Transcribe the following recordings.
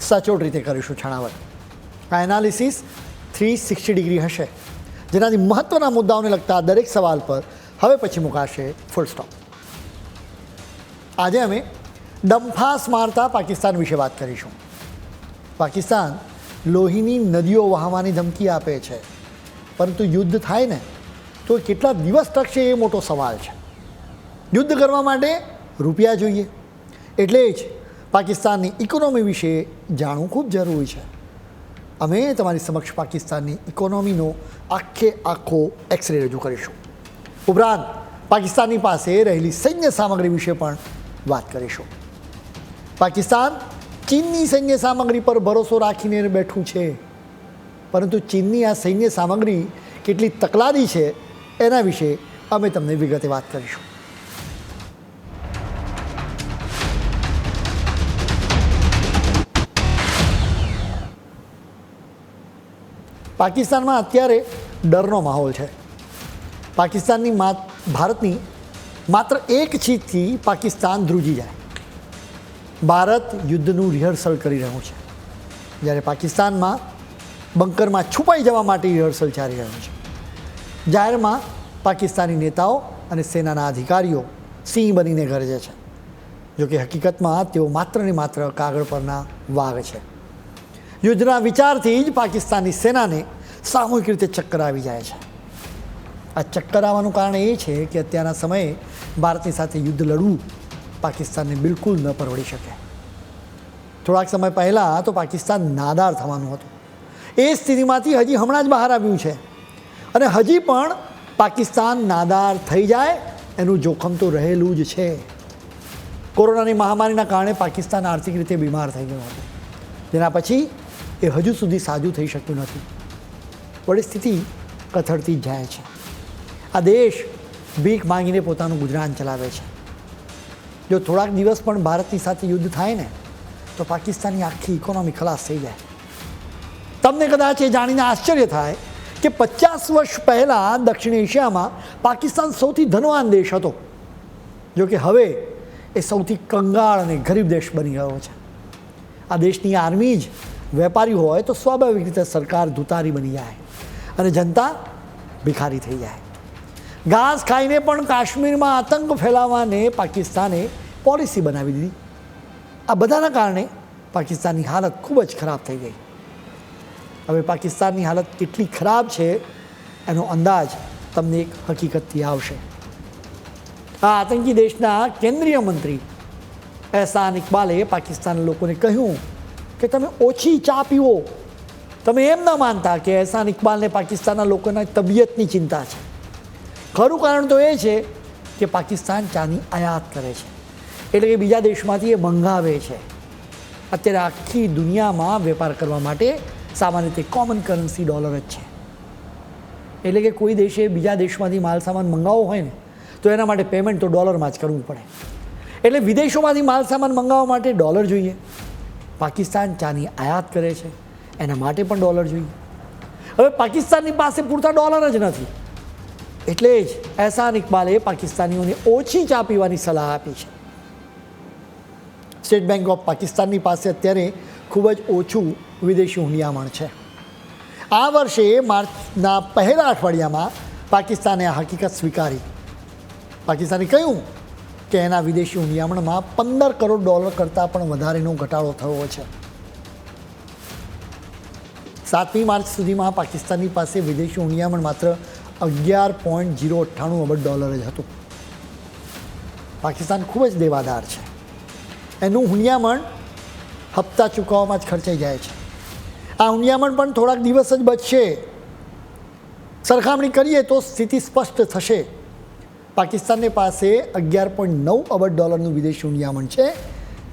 સચોટ રીતે કરીશું છણાવટ. આ એનાલિસિસ થ્રી સિક્સટી ડિગ્રી હશે. જેનાથી મહત્ત્વના મુદ્દાઓને લગતા દરેક સવાલ પર હવે પછી મુકાશે ફૂલ સ્ટોપ આજે અમે ડંફાસ મારતા પાકિસ્તાન વિશે વાત કરીશું. પાકિસ્તાન લોહીની નદીઓ વહાવાની ધમકી આપે છે. પરંતુ યુદ્ધ થાય ને, તો કેટલા દિવસ ટકશે એ મોટો સવાલ છે. યુદ્ધ કરવા માટે રૂપિયા જોઈએ. એટલે જ પાકિસ્તાનની ઇકોનોમી વિશે જાણવું ખૂબ જરૂરી છે. અમે તમારી સમક્ષ પાકિસ્તાનની ઇકોનોમીનો આખે આખો એક્સરે રજૂ કરીશું. ઉપરાંત, પાકિસ્તાનની પાસે રહેલી સૈન્ય સામગ્રી વિશે પણ વાત કરીશું. પાકિસ્તાન ચીનની સૈન્ય સામગ્રી પર ભરોસો રાખીને બેઠું છે. પરંતુ ચીનની આ સૈન્ય સામગ્રી કેટલી તકલાદી છે, એના વિશે અમે તમને વિગતે વાત કરીશું. પાકિસ્તાનમાં અત્યારે ડરનો માહોલ છે. પાકિસ્તાનની મા ભારતની માત્ર એક ચીજથી પાકિસ્તાન ધ્રુજી જાય. ભારત યુદ્ધનું રિહર્સલ કરી રહ્યું છે. જ્યારે પાકિસ્તાનમાં બંકરમાં છુપાઈ જવા માટે રિહર્સલ ચાલી રહ્યું છે. જાહેરમાં પાકિસ્તાની નેતાઓ અને સેનાના અધિકારીઓ સિંહ બનીને ગરજે છે. જોકે હકીકતમાં તેઓ માત્ર ને માત્ર કાગળ પરના વાઘ છે. યુદ્ધના વિચારથી જ પાકિસ્તાની સેનાને સામૂહિક રીતે ચક્કર આવી જાય છે. આ ચક્કર આવવાનું કારણ એ છે કે અત્યારના સમયે ભારતની સાથે યુદ્ધ લડવું પાકિસ્તાનને બિલકુલ ન પરવડી શકે. થોડાક સમય પહેલાં તો પાકિસ્તાન નાદાર થવાનું હતું. એ સ્થિતિમાંથી હજી હમણાં જ બહાર આવ્યું છે. અને હજી પણ પાકિસ્તાન નાદાર થઈ જાય એનું જોખમ તો રહેલું જ છે. કોરોનાની મહામારીના કારણે પાકિસ્તાન આર્થિક રીતે બીમાર થઈ ગયું હતું. જેના પછી એ હજુ સુધી સાજું થઈ શક્યું નથી. પરિસ્થિતિ કથળતી જ જાય છે. આ દેશ ભીખ માંગીને પોતાનું ગુજરાન ચલાવે છે. જો થોડાક દિવસ પણ ભારતની સાથે યુદ્ધ થાય ને, તો પાકિસ્તાનની આખી ઇકોનોમી ખલાસ થઈ જાય. તમને કદાચ એ જાણીને આશ્ચર્ય થાય કે પચાસ વર્ષ પહેલાં દક્ષિણ એશિયામાં પાકિસ્તાન સૌથી ધનવાન દેશ હતો. જો કે હવે એ સૌથી કંગાળ અને ગરીબ દેશ બની ગયો છે. આ દેશની આર્મી જ વેપારી હોય તો સ્વાભાવિક રીતે સરકાર ધુતારી બની જાય અને જનતા ભિખારી થઈ જાય. ઘાસ ખાઈને પણ કાશ્મીરમાં આતંક ફેલાવવાને પાકિસ્તાને પોલિસી બનાવી દીધી. આ બધાના કારણે પાકિસ્તાનની હાલત ખૂબ જ ખરાબ થઈ ગઈ. હવે પાકિસ્તાનની હાલત કેટલી ખરાબ છે એનો અંદાજ તમને એક હકીકતથી આવશે. આ આતંકી દેશના કેન્દ્રીય મંત્રી એહસાન ઇકબાલે પાકિસ્તાન લોકોને કહ્યું કે તમે ઓછી ચા પીવો. તમે એમ ન માનતા કે એહસાન ઇકબાલને પાકિસ્તાનના લોકોના તબિયતની ચિંતા છે. ખરું કારણ તો એ છે કે પાકિસ્તાન ચાની આયાત કરે છે. એટલે કે બીજા દેશમાંથી એ મંગાવે છે. અત્યારે આખી દુનિયામાં વેપાર કરવા માટે સામાન્ય રીતે કોમન કરન્સી ડોલર જ છે. એટલે કે કોઈ દેશે બીજા દેશમાંથી માલ સામાન મંગાવવો હોય ને, તો એના માટે પેમેન્ટ તો ડોલરમાં જ કરવું પડે. એટલે વિદેશોમાંથી માલ સામાન મંગાવવા માટે ડોલર જોઈએ. પાકિસ્તાન ચાની આયાત કરે છે. એના માટે પણ ડોલર જોઈએ. હવે પાકિસ્તાનની પાસે પૂરતા ડોલર જ નથી. એટલે જ એહસાન ઇકબાલે પાકિસ્તાનીઓને ઓછી ચા પીવાની સલાહ આપી છે. સ્ટેટ બેંક ઓફ પાકિસ્તાનની પાસે અત્યારે ખૂબ જ ઓછું વિદેશી હુંડિયામણ છે. આ વર્ષે માર્ચના પહેલા અઠવાડિયામાં પાકિસ્તાને આ હકીકત સ્વીકારી. પાકિસ્તાને કહ્યું કે એના વિદેશી હુંડિયામણમાં પંદર કરોડ ડોલર કરતાં પણ વધારેનો ઘટાડો થયો છે. સાતમી માર્ચ સુધીમાં પાકિસ્તાનની પાસે વિદેશી હુંડિયામણ માત્ર અગિયાર પોઈન્ટ જીરો અઠ્ઠાણું અબજ ડોલર જ હતું. પાકિસ્તાન ખૂબ જ દેવાદાર છે. એનું હુંડિયામણ હપ્તા ચૂકવવામાં જ ખર્ચાઈ જાય છે. આ હુંડિયામણ પણ થોડાક દિવસ જ બચશે. સરખામણી કરીએ તો સ્થિતિ સ્પષ્ટ થશે. પાકિસ્તાનની પાસે અગિયાર પોઈન્ટ નવ અબજ ડોલરનું વિદેશી હુંડિયામણ છે,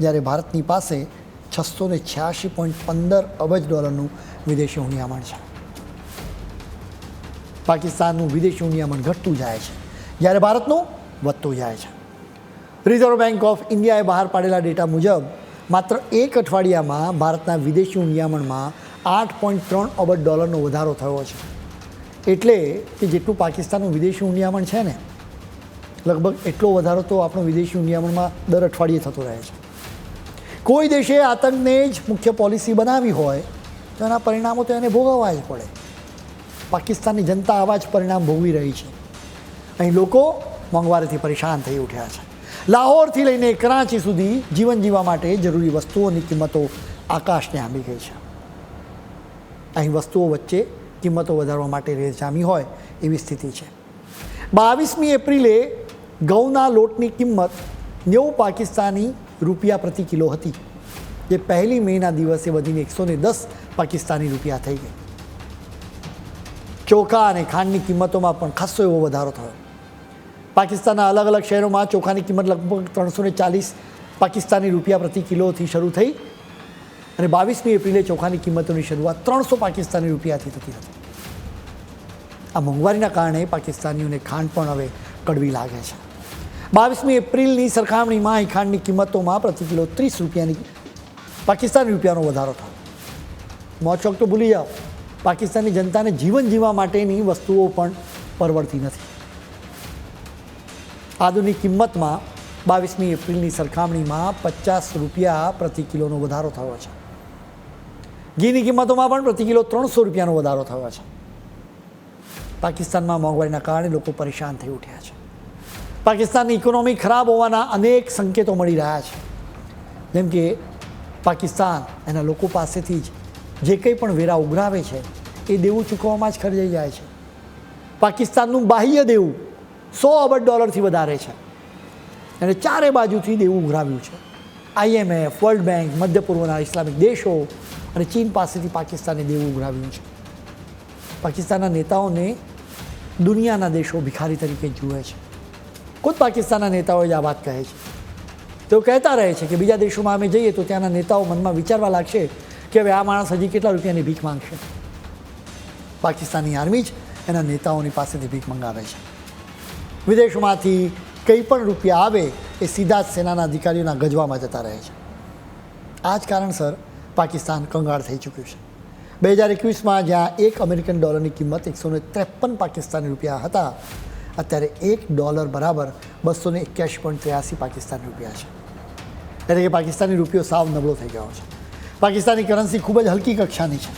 જ્યારે ભારતની પાસે છસો ને છ્યાસી પોઈન્ટ પંદર અબજ ડોલરનું વિદેશી હુંડિયામણ છે. પાકિસ્તાનનું વિદેશી હુંડિયામણ ઘટતું જાય છે, જ્યારે ભારતનું વધતું જાય છે. રિઝર્વ બેંક ઓફ ઇન્ડિયાએ બહાર પાડેલા ડેટા મુજબ, માત્ર એક અઠવાડિયામાં ભારતના વિદેશી હુંડિયામણમાં આઠ પોઈન્ટ ત્રણ અબજ ડોલરનો વધારો થયો છે. એટલે કે જેટલું પાકિસ્તાનનું વિદેશી હુંડિયામણ છે ને લગભગ એટલો વધારો તો આપણો વિદેશી નિયમનમાં દર અઠવાડિયે થતો રહે છે. કોઈ દેશે આતંકને જ મુખ્ય પોલિસી બનાવી હોય, તો એના પરિણામો તો એને ભોગવવા જ પડે. પાકિસ્તાનની જનતા આવા જ પરિણામ ભોગવી રહી છે. અહીં લોકો મોંઘવારીથી પરેશાન થઈ ઉઠ્યા છે. લાહોરથી લઈને કરાંચી સુધી જીવન જીવવા માટે જરૂરી વસ્તુઓની કિંમતો આકાશને આંબી ગઈ છે. અહીં વસ્તુઓ વચ્ચે કિંમતો વધારવા માટે રેસ જામી હોય એવી સ્થિતિ છે. બાવીસમી એપ્રિલે ઘઉંના લોટની કિંમત નેવું પાકિસ્તાની રૂપિયા પ્રતિ કિલો હતી. જે પહેલી મેના દિવસે વધીને એકસો ને દસ પાકિસ્તાની રૂપિયા થઈ ગઈ. ચોખા અને ખાંડની કિંમતોમાં પણ ખાસો એવો વધારો થયો. પાકિસ્તાનના અલગ અલગ શહેરોમાં ચોખાની કિંમત લગભગ ત્રણસો ને ચાલીસ પાકિસ્તાની રૂપિયા પ્રતિ કિલોથી શરૂ થઈ અને બાવીસમી એપ્રિલે ચોખાની કિંમતોની શરૂઆત ત્રણસો પાકિસ્તાની રૂપિયાથી થતી હતી. આ મોંઘવારીના કારણે પાકિસ્તાનીઓને ખાંડ પણ હવે કડવી લાગે છે. બાવીસમી એપ્રિલની સરખામણીમાં અહીં કિંમતોમાં પ્રતિ કિલો ત્રીસ રૂપિયાની પાકિસ્તાની રૂપિયાનો વધારો થયો. મોચોક તો ભૂલી જાઓ. પાકિસ્તાનની જનતાને જીવન જીવવા માટેની વસ્તુઓ પણ પરવડતી નથી. આદુની કિંમતમાં બાવીસમી એપ્રિલની સરખામણીમાં પચાસ રૂપિયા પ્રતિ કિલોનો વધારો થયો છે. ઘીની કિંમતોમાં પણ પ્રતિ કિલો ત્રણસો રૂપિયાનો વધારો થયો છે. પાકિસ્તાનમાં મોંઘવારીના કારણે લોકો પરેશાન થઈ ઉઠ્યા છે. પાકિસ્તાનની ઇકોનોમી ખરાબ હોવાના અનેક સંકેતો મળી રહ્યા છે. જેમ કે પાકિસ્તાન એના લોકો પાસેથી જ જે કંઈ પણ વેરા ઉઘરાવે છે, એ દેવું ચૂકવવામાં જ ખર્ચાઈ જાય છે. પાકિસ્તાનનું બાહ્ય દેવું સો અબજ ડોલરથી વધારે છે. અને ચારે બાજુથી દેવું ઉઘરાવ્યું છે. આઈએમએફ, વર્લ્ડ બેંક, મધ્ય પૂર્વના ઇસ્લામિક દેશો અને ચીન પાસેથી પાકિસ્તાને દેવું ઉઘરાવ્યું છે. પાકિસ્તાનના નેતાઓને દુનિયાના દેશો ભિખારી તરીકે જુએ છે. ખુદ પાકિસ્તાનના નેતાઓએ જ આ વાત કહે છે. તેઓ કહેતા રહે છે કે બીજા દેશોમાં અમે જઈએ તો ત્યાંના નેતાઓ મનમાં વિચારવા લાગશે કે હવે આ માણસ હજી કેટલા રૂપિયાની ભીખ માંગશે. પાકિસ્તાની આર્મી જ એના નેતાઓની પાસેથી ભીખ મંગાવે છે. વિદેશોમાંથી કંઈ પણ રૂપિયા આવે એ સીધા જ સેનાના અધિકારીઓના ગજવામાં જતા રહે છે. આ જ કારણસર પાકિસ્તાન કંગાળ થઈ ચૂક્યું છે. બે હજાર એકવીસમાં જ્યાં એક અમેરિકન ડોલરની કિંમત એકસો ને ત્રેપન પાકિસ્તાની રૂપિયા હતા, અત્યારે એક ડોલર બરાબર બસો ને એક્યાસી પોઈન્ટ ત્ર્યાસી પાકિસ્તાની રૂપિયા છે. એટલે કે પાકિસ્તાની રૂપિયો સાવ નબળો થઈ ગયો છે. પાકિસ્તાની કરન્સી ખૂબ જ હલકી કક્ષાની છે.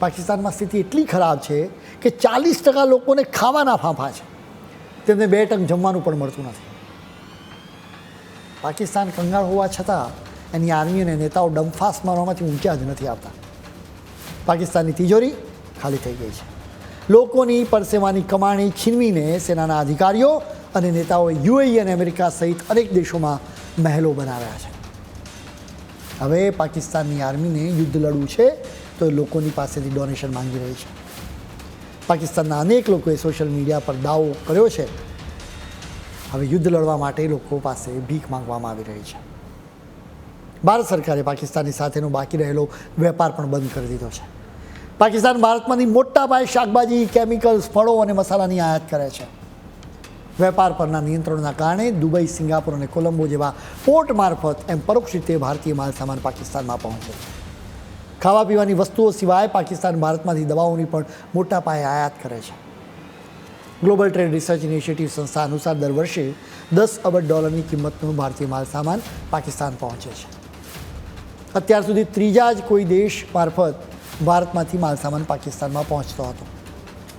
પાકિસ્તાનમાં સ્થિતિ એટલી ખરાબ છે કે ચાલીસ ટકા લોકોને ખાવાના ફાંફા છે. તેમને બે ટંક જમવાનું પણ મળતું નથી. પાકિસ્તાન કંગાળ હોવા છતાં એની આર્મી અને નેતાઓ ડંફાસ મારવામાંથી ઊંચા જ નથી આવતા. પાકિસ્તાનની તિજોરી ખાલી થઈ ગઈ છે. લોકોની પરસેવાની કમાણી છીનવીને સેનાના અધિકારીઓ અને નેતાઓએ યુએઈ અને અમેરિકા સહિત અનેક દેશોમાં મહેલો બનાવ્યા છે. હવે પાકિસ્તાનની આર્મીને યુદ્ધ લડવું છે તો લોકોની પાસેથી ડોનેશન માંગી રહી છે. પાકિસ્તાનના અનેક લોકોએ સોશિયલ મીડિયા પર દાવો કર્યો છે. હવે યુદ્ધ લડવા માટે લોકો પાસે ભીખ માંગવામાં આવી રહી છે. ભારત સરકારે પાકિસ્તાનની સાથેનો બાકી રહેલો વેપાર પણ બંધ કરી દીધો છે. પાકિસ્તાન ભારતમાંથી મોટા પાયે શાકભાજી કેમિકલ્સ ફળો અને મસાલાની આયાત કરે છે. વેપાર પરના નિયંત્રણોના કારણે દુબઈ, સિંગાપુર અને કોલંબો જેવા પોર્ટ મારફત એમ પરોક્ષ રીતે ભારતીય માલસામાન પાકિસ્તાનમાં પહોંચે છે. ખાવા પીવાની વસ્તુઓ સિવાય પાકિસ્તાન ભારતમાંથી દવાઓની પણ મોટા પાયે આયાત કરે છે. ગ્લોબલ ટ્રેડ રિસર્ચ ઇનિશિયેટિવ સંસ્થા અનુસાર દર વર્ષે દસ અબજ ડોલરની કિંમતનું ભારતીય માલસામાન પાકિસ્તાન પહોંચે છે. અત્યાર સુધી ત્રીજા જ કોઈ દેશ મારફત ભારતમાંથી માલસામાન પાકિસ્તાનમાં પહોંચતો હતો.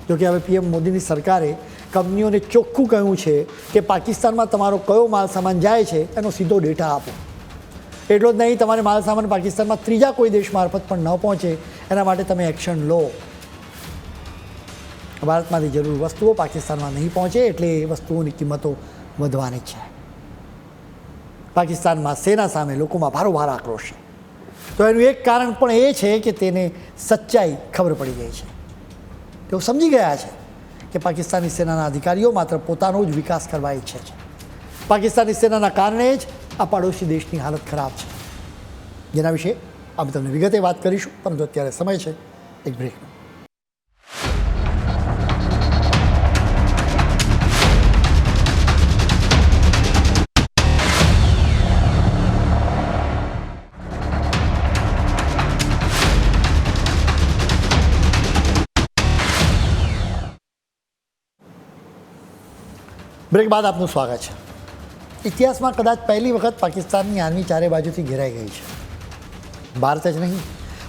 જોકે હવે પીએમ મોદીની સરકારે કંપનીઓને ચોખ્ખું કહ્યું છે કે પાકિસ્તાનમાં તમારો કયો માલસામાન જાય છે, એનો સીધો ડેટા આપો. એટલો જ નહીં, તમારે માલસામાન પાકિસ્તાનમાં ત્રીજા કોઈ દેશ મારફત પણ ન પહોંચે, એના માટે તમે એક્શન લો. ભારતમાંથી જરૂર વસ્તુઓ પાકિસ્તાનમાં નહીં પહોંચે, એટલે એ વસ્તુઓની કિંમતો વધવાની છે. પાકિસ્તાનમાં સેના સામે લોકોમાં ભારોભાર આક્રોશ છે. તો એનું એક કારણ પણ એ છે કે તેને સચ્ચાઈ ખબર પડી ગઈ છે. તેઓ સમજી ગયા છે કે પાકિસ્તાની સેનાના અધિકારીઓ માત્ર પોતાનો જ વિકાસ કરવા ઈચ્છે છે. પાકિસ્તાની સેનાના કારણે જ આ પાડોશી દેશની હાલત ખરાબ છે. જેના વિશે અમે તમને વિગતે વાત કરીશું, પરંતુ અત્યારે સમય છે. એક બ્રેકનો બ્રેક બાદ આપનું સ્વાગત છે. ઇતિહાસમાં કદાચ પહેલી વખત પાકિસ્તાનની આર્મી ચારે બાજુથી ઘેરાઈ ગઈ છે. ભારત જ નહીં,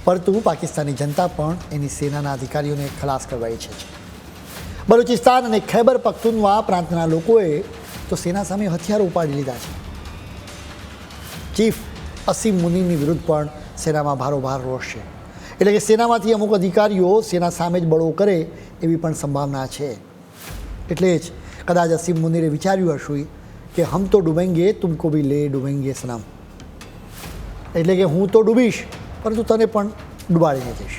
પરંતુ પાકિસ્તાની જનતા પણ એની સેનાના અધિકારીઓને ખલાસ કરવા ઈચ્છે છે. બલુચિસ્તાન અને ખૈબર પખ્તુનવા પ્રાંતના લોકોએ તો સેના સામે હથિયારો ઉપાડી લીધા છે. ચીફ અસીમ મુનીની વિરુદ્ધ પણ સેનામાં ભારોભાર રોષ. છે એટલે કે સેનામાંથી અમુક અધિકારીઓ સેના સામે જ બળો કરે એવી પણ સંભાવના છે. એટલે જ કદાચ અસીમ મુનિરે વિચાર્યું હશું કે હમ તો ડૂબેંગે તુમકો બી લે ડૂબેંગે સનામ એટલે કે હું તો ડૂબીશ, પરંતુ તને પણ ડૂબાડીને જઈશ.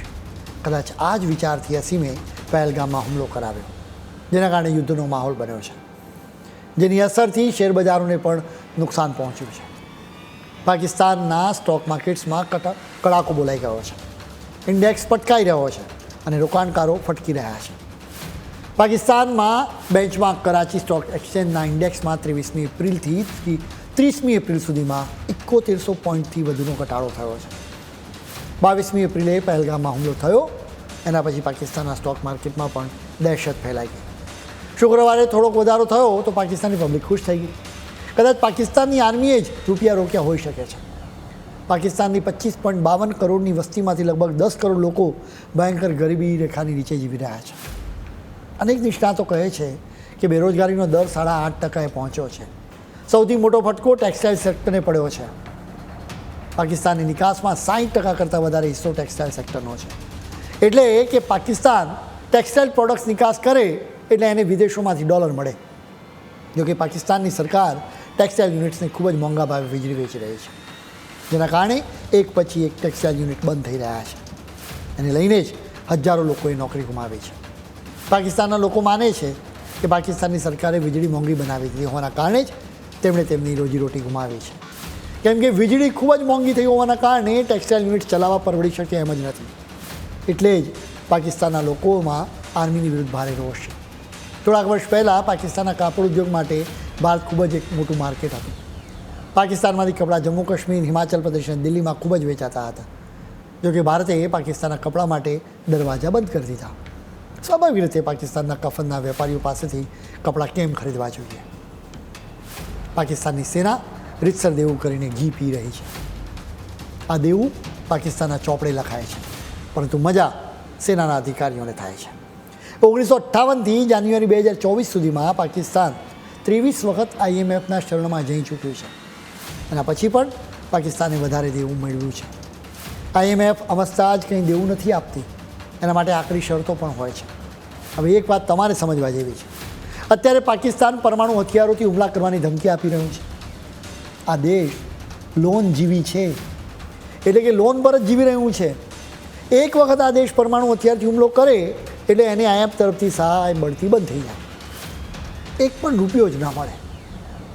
કદાચ આ જ વિચારથી અસીમે પહેલગામમાં હુમલો કરાવ્યો, જેના કારણે યુદ્ધનો માહોલ બન્યો છે, જેની અસરથી શેરબજારોને પણ નુકસાન પહોંચ્યું છે. પાકિસ્તાનના સ્ટોક માર્કેટ્સમાં કટા, કડાકો બોલાઈ ગયો છે. ઇન્ડેક્સ પટકાઈ રહ્યો છે અને રોકાણકારો ફટકી રહ્યા છે. પાકિસ્તાનમાં બેન્ચમાર્ક કરાચી સ્ટોક એક્સચેન્જના ઇન્ડેક્સમાં ત્રેવીસમી એપ્રિલથી ત્રીસમી એપ્રિલ સુધીમાં એકોતેરસો પોઈન્ટથી વધુનો ઘટાડો થયો છે. બાવીસમી એપ્રિલે પહેલગામમાં હુમલો થયો, એના પછી પાકિસ્તાનના સ્ટોક માર્કેટમાં પણ દહેશત ફેલાઈ ગઈ. શુક્રવારે થોડોક વધારો થયો તો પાકિસ્તાની પબ્લિક ખુશ થઈ ગઈ. કદાચ પાકિસ્તાનની આર્મીએ જ રૂપિયા રોક્યા હોઈ શકે છે. પાકિસ્તાનની પચીસ પોઈન્ટ બાવન કરોડની વસ્તીમાંથી લગભગ દસ કરોડ લોકો ભયંકર ગરીબી રેખાની નીચે જીવી રહ્યા છે. અનેક નિષ્ણાતો કહે છે કે બેરોજગારીનો દર સાડા આઠ ટકાએ પહોંચ્યો છે. સૌથી મોટો ફટકો ટેક્સટાઇલ સેક્ટરને પડ્યો છે. પાકિસ્તાનની નિકાસમાં સાઠ ટકા કરતાં વધારે હિસ્સો ટેક્સટાઇલ સેક્ટરનો છે. એટલે કે પાકિસ્તાન ટેક્સટાઇલ પ્રોડક્ટ્સ નિકાસ કરે એટલે એને વિદેશોમાંથી ડોલર મળે. જોકે પાકિસ્તાનની સરકાર ટેક્સટાઇલ યુનિટ્સને ખૂબ જ મોંઘા ભાવે વીજળી વેચી રહી છે. જેના કારણે એક પછી એક ટેક્સટાઇલ યુનિટ બંધ થઈ રહ્યા છે. એને લઈને જ હજારો લોકોએ નોકરી ગુમાવી છે. પાકિસ્તાનના લોકો માને છે કે પાકિસ્તાનની સરકારે વીજળી મોંઘી બનાવી દીધી હોવાના કારણે જ તેમણે તેમની રોજીરોટી ગુમાવી છે. કેમ કે વીજળી ખૂબ જ મોંઘી થઈ હોવાના કારણે ટેક્સટાઇલ યુનિટ ચલાવવા પરવડી શકે એમ જ નથી. એટલે જ પાકિસ્તાનના લોકોમાં આર્મીની વિરુદ્ધ ભારે રોષ છે. થોડાક વર્ષ પહેલાં પાકિસ્તાનના કાપડ ઉદ્યોગ માટે ભારત ખૂબ જ એક મોટું માર્કેટ હતું. પાકિસ્તાનમાંથી કપડાં જમ્મુ કાશ્મીર, હિમાચલ પ્રદેશ અને દિલ્હીમાં ખૂબ જ વેચાતા હતા. જોકે ભારતે પાકિસ્તાનના કપડાં માટે દરવાજા બંધ કરી દીધા. સ્વાભાવિક રીતે પાકિસ્તાનના કફનના વેપારીઓ પાસેથી કપડાં કેમ ખરીદવા જોઈએ? પાકિસ્તાનની સેના રીતસર દેવું કરીને ઘી પી રહી છે. આ દેવું પાકિસ્તાનના ચોપડે લખાય છે, પરંતુ મજા સેનાના અધિકારીઓને થાય છે. ઓગણીસો અઠ્ઠાવનથી જાન્યુઆરી બે હજાર ચોવીસ સુધીમાં પાકિસ્તાન ત્રેવીસ વખત આઈએમએફના શરણમાં જઈ ચૂક્યું છે. એના પછી પણ પાકિસ્તાને વધારે દેવું મેળવ્યું છે. આઈએમએફ અમસ્તા જ કંઈ દેવું નથી આપતી. એના માટે આકરી શરતો પણ હોય છે. હવે એક વાત તમારે સમજવા જેવી છે. અત્યારે પાકિસ્તાન પરમાણુ હથિયારોથી હુમલા કરવાની ધમકી આપી રહ્યું છે. આ દેશ લોન જીવી છે. એટલે કે લોન પર જ જીવી રહ્યું છે. એક વખત આ દેશ પરમાણુ હથિયારથી હુમલો કરે, એટલે એને આયાપ તરફથી સહાય મળતી બંધ થઈ જાય. એક પણ રૂપિયો જ ના મળે.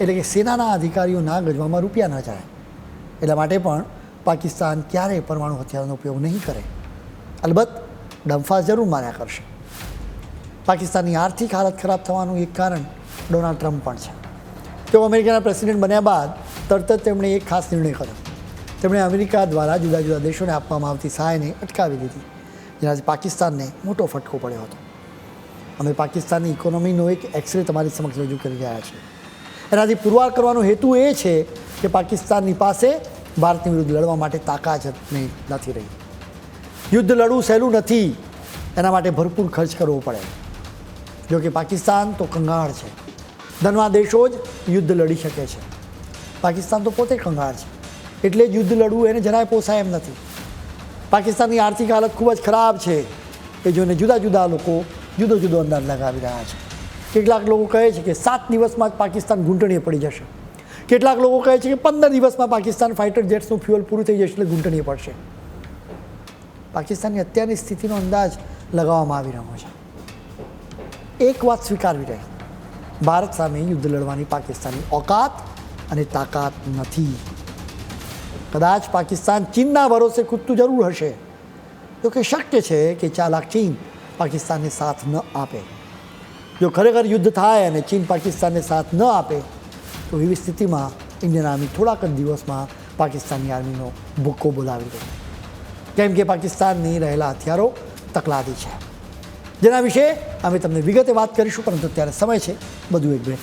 એટલે કે સેનાના અધિકારીઓ ના ગજવામાં રૂપિયા ન જાય. એટલા માટે પણ પાકિસ્તાન ક્યારેય પરમાણુ હથિયારનો ઉપયોગ નહીં કરે. અલબત્ત ડંફાસ જરૂર માર્યા કરશે. પાકિસ્તાનની આર્થિક હાલત ખરાબ થવાનું એક કારણ ડોનાલ્ડ ટ્રમ્પ પણ છે. તેઓ અમેરિકાના પ્રેસિડેન્ટ બન્યા બાદ તરત જ તેમણે એક ખાસ નિર્ણય કર્યો. તેમણે અમેરિકા દ્વારા જુદા જુદા દેશોને આપવામાં આવતી સહાયને અટકાવી દીધી જેનાથી પાકિસ્તાનને મોટો ફટકો પડ્યો હતો. અમે પાકિસ્તાનની ઇકોનોમીનો એક એક્સરે તમારી સમક્ષ રજૂ કરી રહ્યા છીએ. એનાથી પુરવાર કરવાનો હેતુ એ છે કે પાકિસ્તાનની પાસે ભારતની વિરુદ્ધ લડવા માટે તાકાત નહીં, નથી રહી. યુદ્ધ લડવું સહેલું નથી. એના માટે ભરપૂર ખર્ચ કરવો પડે. જો કે પાકિસ્તાન તો કંગાળ છે. ધનવા દેશો જ યુદ્ધ લડી શકે છે. પાકિસ્તાન તો પોતે કંગાળ છે. એટલે યુદ્ધ લડવું એને જરાય પોસાય એમ નથી. પાકિસ્તાનની આર્થિક હાલત ખૂબ જ ખરાબ છે એ જોઈને જુદા જુદા લોકો જુદો જુદો અંદાજ લગાવી રહ્યા છે. કેટલાક લોકો કહે છે કે સાત દિવસમાં જ પાકિસ્તાન ઘૂંટણીએ પડી જશે. કેટલાક લોકો કહે છે કે પંદર દિવસમાં પાકિસ્તાન ફાઇટર જેટ્સનું ફ્યુઅલ પૂરું થઈ જશે એટલે ઘૂંટણીએ પડશે. પાકિસ્તાનની અત્યારની સ્થિતિનો અંદાજ લગાવવામાં આવી રહ્યો છે. એક વાત સ્વીકારવી રહી. ભારત સામે યુદ્ધ લડવાની પાકિસ્તાનની ઓકાત અને તાકાત નથી. કદાચ પાકિસ્તાન ચીનના ભરોસે કૂદતું જરૂર હશે. તો કે શક્ય છે કે ચાલાક ચીન પાકિસ્તાનને સાથ ન આપે. જો ખરેખર યુદ્ધ થાય અને ચીન પાકિસ્તાનને સાથ ન આપે, તો એવી સ્થિતિમાં ઇન્ડિયન આર્મી થોડાક જ દિવસમાં પાકિસ્તાની આર્મીનો ભૂક્કો બોલાવી દે. કેમ કે પાકિસ્તાનની રહેલા હથિયારો તકલાદી છે. જેના વિશે અમે તમને વિગતે વાત કરીશું, પરંતુ અત્યારે સમય છે. બધું એક બ્રેક